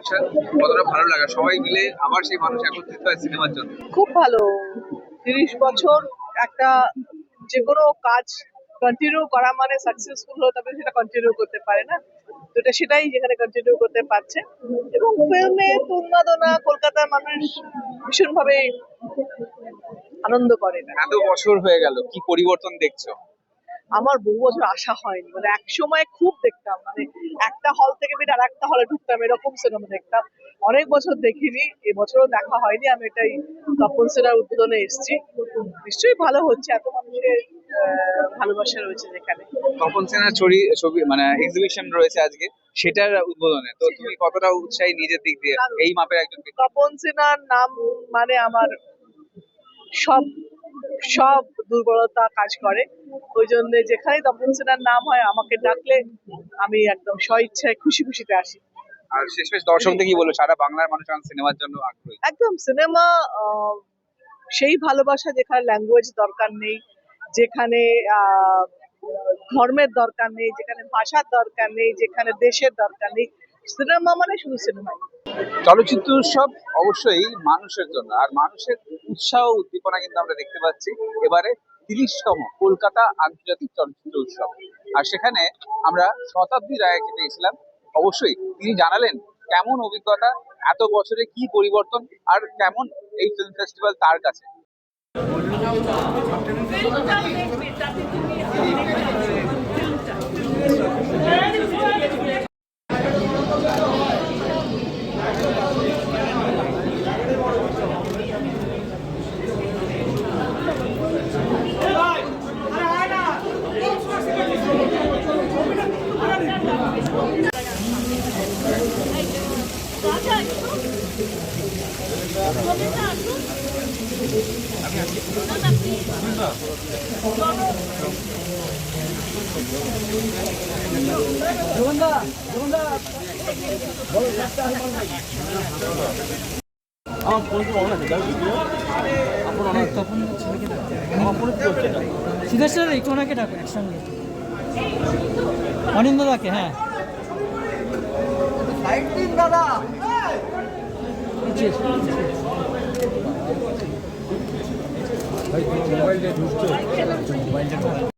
আসা কতটা ভালো লাগা। সবাই মিলে আবার সেই মানুষ একত্রিত হয় সিনেমার জন্য। খুব ভালো। তিরিশ বছর একটা যে কোনো কাজ কন্টিনিউ করা মানে সাকসেসফুল হলে তবে সেটা কন্টিনিউ করতে পারে না। তো এটা সেটাই যেখানে কন্টিনিউ করতে পারছে। এবং ফিল্মে উন্মাদনা কলকাতার মানুষ ভীষণভাবে আনন্দ করে। না এত বছর হয়ে গেল কি পরিবর্তন দেখছ? আমার বহু বছর আসা হয়নি। মানে এক সময় খুব দেখতাম মানে একটা হল থেকে বেরিয়ে আর একটা হলে ঢুকতাম এরকম সিনেমা দেখতাম। অনেক বছর দেখিনি এবছরও দেখা হয়নি আমি এটাই কাপল সিনেমার উদ্বোধনে এসেছি। নিশ্চয়ই ভালো হচ্ছে এত মানুষের ভালোবাসা রয়েছে যেখানে। তপন সেনার ছবি ছবি মানে এক্সিবিশন রয়েছে আজকে সেটার উদ্বোধনে। তো তুমি কতটা উৎসাহী নিজের দিক দিয়ে? এই মাপের একজন? তপন সিনহার নাম মানে আমার সব সব দুর্বলতা কাজ করে। ওই জন্য যেখানে তপন সিনহার নাম হয় আমাকে ডাকলে আমি একদম স্ব ইচ্ছায় খুশি খুশিতে আসি। আর শেষ শেষ দর্শকদের কি বলো সারা বাংলার মানুষ এখন সিনেমার জন্য আগ্রহী? একদম সিনেমা সেই ভালোবাসা যেখানে ল্যাঙ্গুয়েজ দরকার নেই যেখানে আহ, ধর্মের দরকার নেই যেখানে ভাষার দরকার নেই যেখানে দেশের দরকার নেই সিনেমা মানে শুধু সিনেমা চলচ্চিত্র উৎসব অবশ্যই মানুষের জন্য, আর মানুষের উৎসাহ উদ্দীপনা কিন্তু আমরা দেখতে পাচ্ছি। এবারে তিরিশতম কলকাতা আন্তর্জাতিক চলচ্চিত্র উৎসব। আর সেখানে আমরা শতাব্দী রায়কে পেয়েছিলাম। অবশ্যই তিনি জানালেন কেমন অভিজ্ঞতা, এত বছরে কি পরিবর্তন, আর কেমন এই ফিল্ম ফেস্টিভ্যাল তার কাছে। সিদ্ধেশ্বর একটু ওনাকে ডাকো একসঙ্গে অনিন্দ দাকে হ্যাঁ পিছিয়ে এসো, পিছিয়ে এসো।